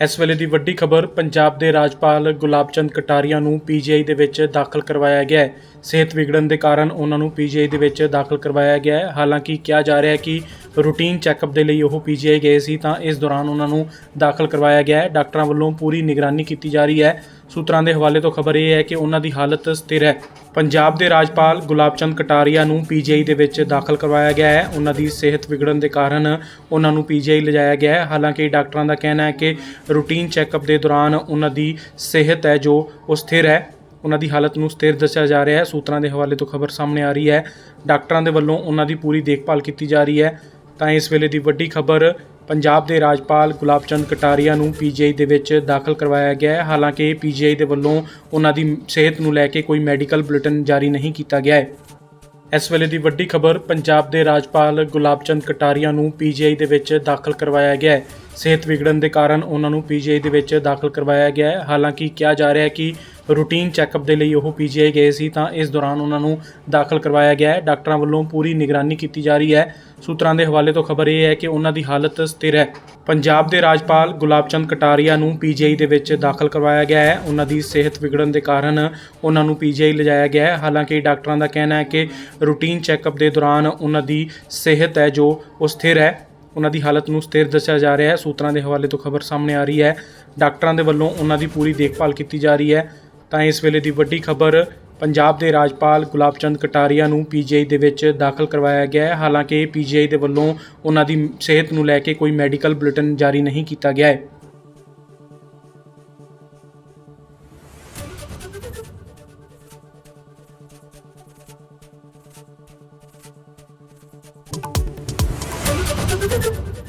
ਇਸ ਵੇਲੇ ਦੀ ਵੱਡੀ ਖਬਰ, ਪੰਜਾਬ ਦੇ ਰਾਜਪਾਲ ਗੁਲਾਬਚੰਦ ਕਟਾਰੀਆ ਨੂੰ ਪੀਜੀਆਈ ਦੇ ਵਿੱਚ ਦਾਖਲ ਕਰਵਾਇਆ ਗਿਆ ਹੈ। ਸਿਹਤ ਵਿਗੜਨ ਦੇ ਕਾਰਨ ਉਹਨਾਂ ਨੂੰ ਪੀਜੀਆਈ ਦੇ ਵਿੱਚ ਦਾਖਲ ਕਰਵਾਇਆ ਗਿਆ ਹੈ। ਹਾਲਾਂਕਿ ਕਿਹਾ ਜਾ ਰਿਹਾ ਹੈ ਕਿ ਰੂਟੀਨ ਚੈੱਕਅਪ ਦੇ ਲਈ ਉਹ ਪੀਜੀਆਈ ਗਏ ਸੀ ਤਾਂ ਇਸ ਦੌਰਾਨ ਉਹਨਾਂ ਨੂੰ ਦਾਖਲ ਕਰਵਾਇਆ ਗਿਆ ਹੈ। ਡਾਕਟਰਾਂ ਵੱਲੋਂ ਪੂਰੀ ਨਿਗਰਾਨੀ ਕੀਤੀ ਜਾ ਰਹੀ ਹੈ। ਸੂਤਰਾਂ ਦੇ ਹਵਾਲੇ ਤੋਂ ਖਬਰ ਇਹ ਹੈ ਕਿ ਉਹਨਾਂ ਦੀ ਹਾਲਤ ਸਥਿਰ ਹੈ। ਪੰਜਾਬ ਦੇ ਰਾਜਪਾਲ ਗੁਲਾਬ ਚੰਦ ਕਟਾਰੀਆ ਨੂੰ ਪੀਜੀਆਈ ਦੇ ਵਿੱਚ ਦਾਖਲ ਕਰਵਾਇਆ ਗਿਆ ਹੈ। ਉਹਨਾਂ ਦੀ ਸਿਹਤ ਵਿਗੜਨ ਦੇ ਕਾਰਨ ਉਹਨਾਂ ਨੂੰ ਪੀਜੀਆਈ ਲਿਜਾਇਆ ਗਿਆ ਹੈ। ਹਾਲਾਂਕਿ ਡਾਕਟਰਾਂ ਦਾ ਕਹਿਣਾ ਹੈ ਕਿ ਰੂਟੀਨ ਚੈੱਕਅਪ ਦੇ ਦੌਰਾਨ ਉਹਨਾਂ ਦੀ ਸਿਹਤ ਹੈ ਜੋ ਉਹ ਸਥਿਰ ਹੈ। ਉਹਨਾਂ ਦੀ ਹਾਲਤ ਨੂੰ ਸਥਿਰ ਦੱਸਿਆ ਜਾ ਰਿਹਾ ਹੈ। ਸੂਤਰਾਂ ਦੇ ਹਵਾਲੇ ਤੋਂ ਖਬਰ ਸਾਹਮਣੇ ਆ ਰਹੀ ਹੈ। ਡਾਕਟਰਾਂ ਦੇ ਵੱਲੋਂ ਉਹਨਾਂ ਦੀ ਪੂਰੀ ਦੇਖਭਾਲ ਕੀਤੀ ਜਾ ਰਹੀ ਹੈ। ਤਾਂ ਇਸ ਵੇਲੇ ਦੀ ਵੱਡੀ ਖਬਰ ਪੰਜਾਬ ਦੇ ਰਾਜਪਾਲ ਗੁਲਾਬ ਚੰਦ ਕਟਾਰੀਆ ਨੂੰ ਪੀਜੀਆਈ ਦੇ ਵਿੱਚ ਦਾਖਲ ਕਰਵਾਇਆ ਗਿਆ ਹੈ। ਹਾਲਾਂਕਿ ਪੀਜੀਆਈ ਦੇ ਵੱਲੋਂ ਉਹਨਾਂ ਦੀ ਸਿਹਤ ਨੂੰ ਲੈ ਕੇ ਕੋਈ ਮੈਡੀਕਲ ਬੁਲੇਟਿਨ ਜਾਰੀ ਨਹੀਂ ਕੀਤਾ ਗਿਆ ਹੈ। ਇਸ ਵੇਲੇ ਦੀ ਵੱਡੀ ਖਬਰ, ਪੰਜਾਬ ਦੇ ਰਾਜਪਾਲ ਗੁਲਾਬ ਚੰਦ ਕਟਾਰੀਆ ਨੂੰ ਪੀਜੀਆਈ ਦੇ ਵਿੱਚ ਦਾਖਲ ਕਰਵਾਇਆ ਗਿਆ ਹੈ। ਸਿਹਤ ਵਿਗੜਨ ਦੇ ਕਾਰਨ ਉਹਨਾਂ ਨੂੰ ਪੀਜੀਆਈ ਦੇ ਵਿੱਚ ਦਾਖਲ ਕਰਵਾਇਆ ਗਿਆ ਹੈ। ਹਾਲਾਂਕਿ ਕਿਹਾ ਜਾ ਰਿਹਾ ਹੈ ਕਿ ਰੂਟੀਨ ਚੈੱਕਅਪ ਦੇ ਲਈ ਉਹ ਪੀਜੀਆਈ ਗਏ ਸੀ, ਤਾਂ ਇਸ ਦੌਰਾਨ ਉਹਨਾਂ ਨੂੰ ਦਾਖਲ ਕਰਵਾਇਆ ਗਿਆ ਹੈ। ਡਾਕਟਰਾਂ ਵੱਲੋਂ ਪੂਰੀ ਨਿਗਰਾਨੀ ਕੀਤੀ ਜਾ ਰਹੀ ਹੈ। ਸੂਤਰਾਂ ਦੇ ਹਵਾਲੇ ਤੋਂ ਖਬਰ ਇਹ ਹੈ ਕਿ ਉਹਨਾਂ ਦੀ ਹਾਲਤ ਸਥਿਰ ਹੈ। ਪੰਜਾਬ ਦੇ ਰਾਜਪਾਲ ਗੁਲਾਬ ਚੰਦ ਕਟਾਰੀਆ ਨੂੰ ਪੀਜੀਆਈ ਦੇ ਵਿੱਚ ਦਾਖਲ ਕਰਵਾਇਆ ਗਿਆ ਹੈ। ਉਹਨਾਂ ਦੀ ਸਿਹਤ ਵਿਗੜਨ ਦੇ ਕਾਰਨ ਉਹਨਾਂ ਨੂੰ ਪੀਜੀਆਈ ਲਿਜਾਇਆ ਗਿਆ ਹੈ। ਹਾਲਾਂਕਿ ਡਾਕਟਰਾਂ ਦਾ ਕਹਿਣਾ ਹੈ ਕਿ ਰੂਟੀਨ ਚੈੱਕਅਪ ਦੇ ਦੌਰਾਨ ਉਹਨਾਂ ਦੀ ਸਿਹਤ ਹੈ ਜੋ ਉਹ ਸਥਿਰ ਹੈ। ਉਹਨਾਂ ਦੀ ਹਾਲਤ ਨੂੰ ਸਥਿਰ ਦੱਸਿਆ ਜਾ ਰਿਹਾ ਹੈ। ਸੂਤਰਾਂ ਦੇ ਹਵਾਲੇ ਤੋਂ ਖਬਰ ਸਾਹਮਣੇ ਆ ਰਹੀ ਹੈ। ਡਾਕਟਰਾਂ ਦੇ ਵੱਲੋਂ ਉਹਨਾਂ ਦੀ ਪੂਰੀ ਦੇਖਭਾਲ ਕੀਤੀ ਜਾ ਰਹੀ ਹੈ। ਤਾਂ ਇਸ ਵੇਲੇ ਦੀ ਵੱਡੀ ਖਬਰ ਪੰਜਾਬ ਦੇ ਰਾਜਪਾਲ ਗੁਲਾਬ ਚੰਦ ਕਟਾਰੀਆ ਨੂੰ ਪੀਜੀਆਈ ਦੇ ਵਿੱਚ ਦਾਖਲ ਕਰਵਾਇਆ ਗਿਆ ਹੈ। ਹਾਲਾਂਕਿ ਪੀਜੀਆਈ ਦੇ ਵੱਲੋਂ ਉਹਨਾਂ ਦੀ ਸਿਹਤ ਨੂੰ ਲੈ ਕੇ ਕੋਈ ਮੈਡੀਕਲ ਬੁਲੇਟਿਨ ਜਾਰੀ ਨਹੀਂ ਕੀਤਾ ਗਿਆ ਹੈ। you.